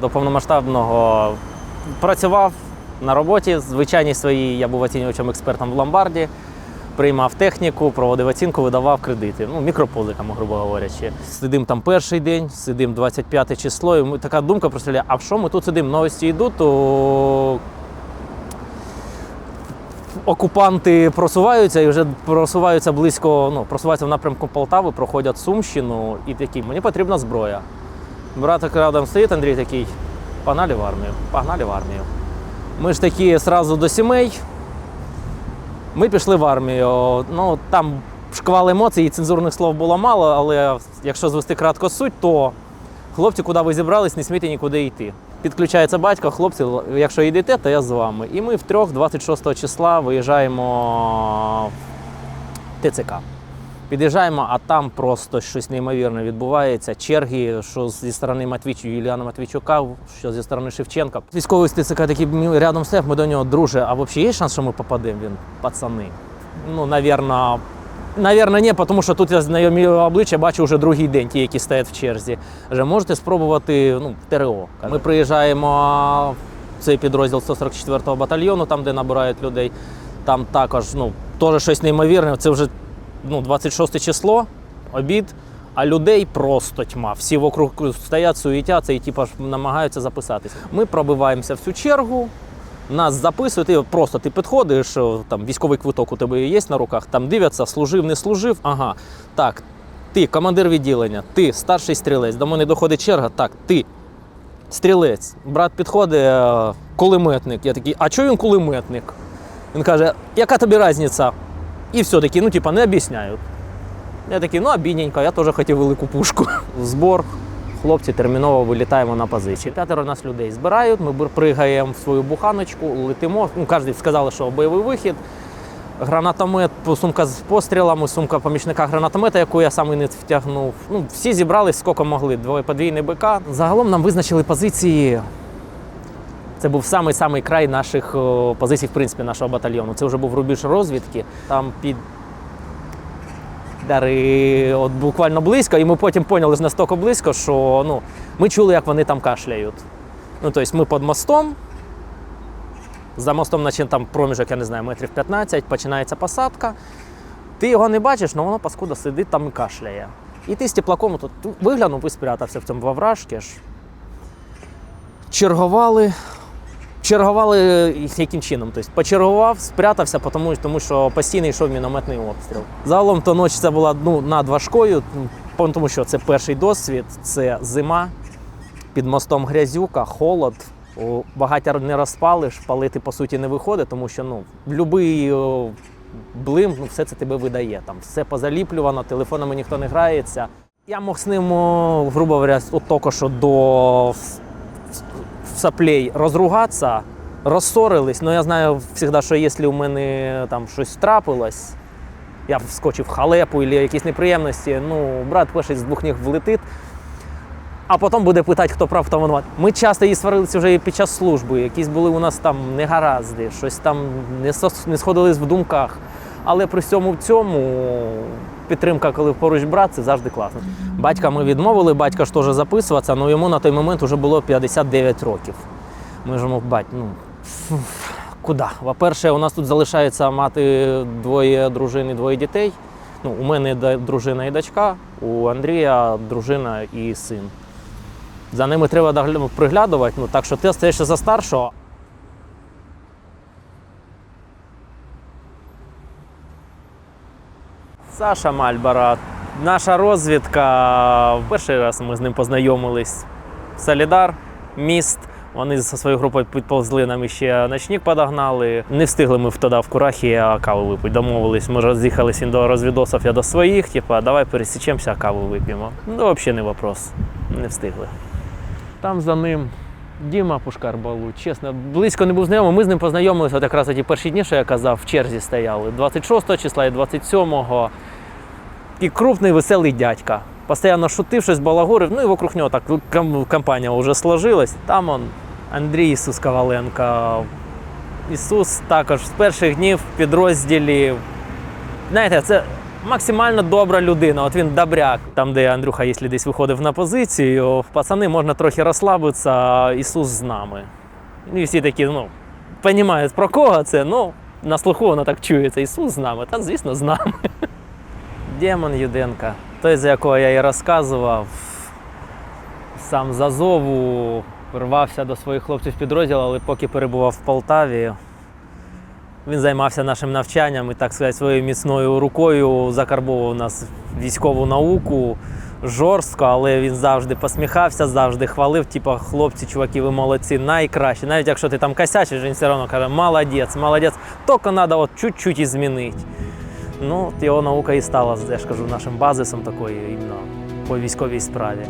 до повномасштабного працював на роботі. Звичайній своїй я був оцінювачем експертом в ломбарді, приймав техніку, проводив оцінку, видавав кредити. Ну, мікропозиками, грубо говорячи. Сидим там перший день, сидим 25 число, і така думка простріляє, а що ми тут сидимо? Новості йдуть, то окупанти просуваються і вже просуваються близько, ну, просуваються в напрямку Полтави, проходять Сумщину і такі, мені потрібна зброя. Брат рядом стоїть, Андрій такий, погнали в армію, погнали в армію. Ми ж такі одразу до сімей. Ми пішли в армію. Ну, там шквал емоцій і цензурних слов було мало, але якщо звести кратко суть, то хлопці, куди ви зібрались, не смійте нікуди йти. Підключається батько, хлопці, якщо йдете, то я з вами. І ми втрьох 26 числа виїжджаємо в ТЦК. Під'їжджаємо, а там просто щось неймовірне відбувається. Черги, що зі сторони Матвійчу, Юліана Матвійчука, що зі сторони Шевченка. Військовий ТЦК такий рядом стояв, ми до нього, друже, а взагалі є шанс, що ми попадемо? Він, пацани. Ну, навірно, Навірно, ні, тому що тут я знайомі обличчя бачу вже другий день, ті, які стоять в черзі. Вже можете спробувати ну, ТРО. Ми приїжджаємо в цей підрозділ 144-го батальйону, там, де набирають людей. Там також ну, теж щось неймовірне. Це вже ну, 26 число, обід, а людей просто тьма. Всі вокруг стоять, суетяться і типу, намагаються записатися. Ми пробиваємося в цю чергу. Нас записують, і просто ти підходиш, там військовий квиток у тебе є на руках, там дивляться, служив, не служив. Ага, так, ти командир відділення, ти старший стрілець, до мене доходить черга, так, ти стрілець. Брат підходить, е, кулеметник. Я такий, а чого він кулеметник? Він каже, яка тобі різниця? І все таки, ну, типа, не об'ясняють. Я такий, ну, обідненько, я теж хотів велику пушку. Збор. Хлопці терміново вилітаємо на позиції. П'ятеро нас людей збирають, ми пригаємо в свою буханочку, летимо. Ну, кожен сказали, що бойовий вихід. Гранатомет, сумка з пострілами, сумка помічника гранатомета, яку я сам і не втягнув. Ну, всі зібрались скільки могли. Двоє подвійний БК. Загалом нам визначили позиції. Це був самий-самий край наших позицій, в принципі, нашого батальйону. Це вже був рубіж розвідки. Там під Дари от буквально близько, і ми потім поняли настільки близько, що ну, ми чули, як вони там кашляють. Ну, тобто ми під мостом. За мостом, наче там проміжок, я не знаю, метрів 15, починається посадка. Ти його не бачиш, але воно паскуда сидить там і кашляє. І ти з теплаком тут виглянув і спрятався в цьому вовражці ж. Чергували. Чергували е, яким чином? Тобто почергував, спрятався, тому, тому що постійно йшов мінометний обстріл. Загалом то ніч це була ну, над тому що це перший досвід, це зима, під мостом грязюка, холод. Багаття не розпалиш, палити по суті не виходить, тому що ну, будь-який блим, ну, все це тебе видає. Там все позаліплювано, телефонами ніхто не грається. Я мог з ним, грубо говоря, от тільки до соплей розругатися, розсорились. Ну я знаю завжди, що якщо у мене там щось трапилось, я вскочив в халепу або якісь неприємності, ну, брат перший з двох ніг влетить, а потім буде питати, хто прав, хто винуват. Ми часто її сварилися вже і під час служби. Якісь були у нас там негаразди, щось там не сходились в думках. Але при всьому цьому підтримка, коли поруч брат, це завжди класно. Батька ми відмовили, батько ж теж записуватися, але йому на той момент вже було 59 років. Ми ж бать, ну куди? По-перше, у нас тут залишається мати двоє дружин і двоє дітей. Ну, у мене дружина і дочка, у Андрія дружина і син. За ними треба приглядувати, ну, так що ти стаєшся за старшого. Саша Мальбара, наша розвідка. Перший раз ми з ним познайомились. Солідар, міст. Вони зі своєю групою підповзли нам ще ночник подогнали. Не встигли ми тоді в Курахі а каву випити. Домовились. Ми роз'їхалися він до розвідосів, я до своїх. Типа, давай пересічемося, каву вип'ємо. Ну, взагалі не вопрос. Не встигли. Там за ним Діма Пушкар Балу. Чесно, близько не був знайомий. Ми з ним познайомилися от якраз ті перші дні, що я казав, в черзі стояли. 26 числа і 27-го. І крупний веселий дядька. Постоянно шутив, щось балагурив. Ну і вокруг нього так компанія вже сложилась. Там он Андрій Ісус Коваленко. Ісус також з перших днів в підрозділі. Знаєте, це максимально добра людина. От він добряк. Там, де Андрюха, якщо десь виходив на позицію, пацани можна трохи розслабитися, а Ісус з нами. Ну, І всі такі, ну, розуміють, про кого це, ну, на слуху воно так чується. Ісус з нами, та звісно, з нами. Демон Юденка, той, за якого я і розказував, сам з Азову рвався до своїх хлопців в підрозділ, але поки перебував в Полтаві, він займався нашим навчанням і, так сказати, своєю міцною рукою закарбовував нас військову науку жорстко, але він завжди посміхався, завжди хвалив. Типа, хлопці, чуваки, ви молодці, найкращі. Навіть якщо ти там косячиш, він все одно каже, молодець, молодець, тільки треба от чуть-чуть і змінити. Ну, його наука і стала, я ж кажу, нашим базисом такою іменно по військовій справі.